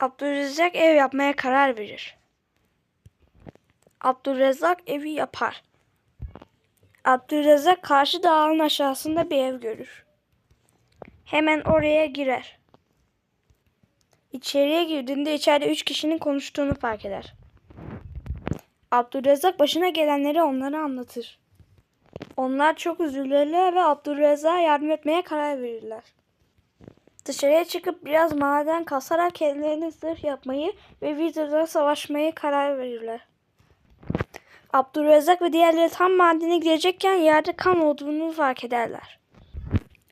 Abdülrezzak ev yapmaya karar verir. Abdülrezzak evi yapar. Abdülrezzak karşı dağın aşağısında bir ev görür. Hemen oraya girer. İçeriye girdiğinde içeride üç kişinin konuştuğunu fark eder. Abdülrezzak başına gelenleri onlara anlatır. Onlar çok üzülürler ve Abdülrezzak'a yardım etmeye karar verirler. Dışarıya çıkıp biraz maden kasarak kendilerine zırh yapmayı ve Wizard'la savaşmayı karar verirler. Abdülrezzak ve diğerleri tam madene girecekken yerde kan olduğunu fark ederler.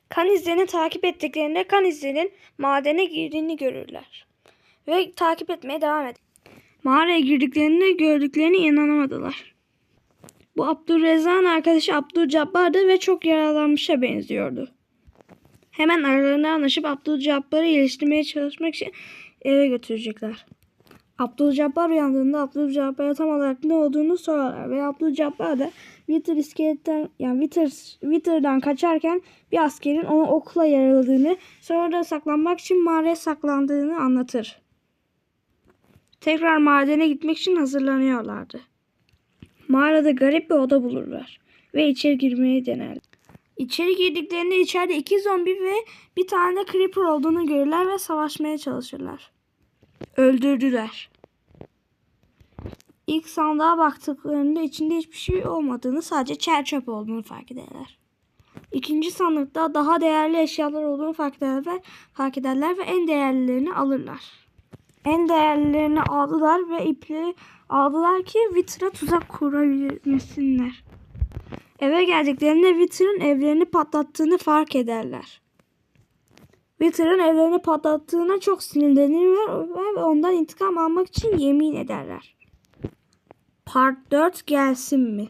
Kan izlerini takip ettiklerinde kan izlerinin madene girdiğini görürler. Ve takip etmeye devam eder. Mağaraya girdiklerinde gördüklerine inanamadılar. Bu Abdülrezzak'ın arkadaşı Abdülcabbar'dı ve çok yaralanmışa benziyordu. Hemen aralarına anlaşıp Abdülcabbar'ı iyileştirmeye çalışmak için eve götürecekler. Abdülcabbar uyandığında Abdülcabbar'a tam olarak ne olduğunu sorarlar ve Abdülcabbar da Wither iskeletten yani Wither, Wither'dan kaçarken bir askerin onu okla yaraladığını sonra da saklanmak için mağaraya saklandığını anlatır. Tekrar madene gitmek için hazırlanıyorlardı. Mağarada garip bir oda bulurlar ve içeri girmeye denerler. İçeri girdiklerinde içeride iki zombi ve bir tane de creeper olduğunu görürler ve savaşmaya çalışırlar. Öldürdüler. İlk sandığa baktıklarında içinde hiçbir şey olmadığını sadece çer çöp olduğunu fark ederler. İkinci sandıkta daha değerli eşyalar olduğunu fark ederler ve, fark ederler ve en değerlilerini alırlar. En değerlilerini aldılar ve ipleri aldılar ki Wither'a tuzak kurabilmesinler. Eve geldiklerinde Wither'ın evlerini patlattığını fark ederler. Wither'ın evlerini patlattığına çok sinirlenirler ve ondan intikam almak için yemin ederler. Part 4 gelsin mi?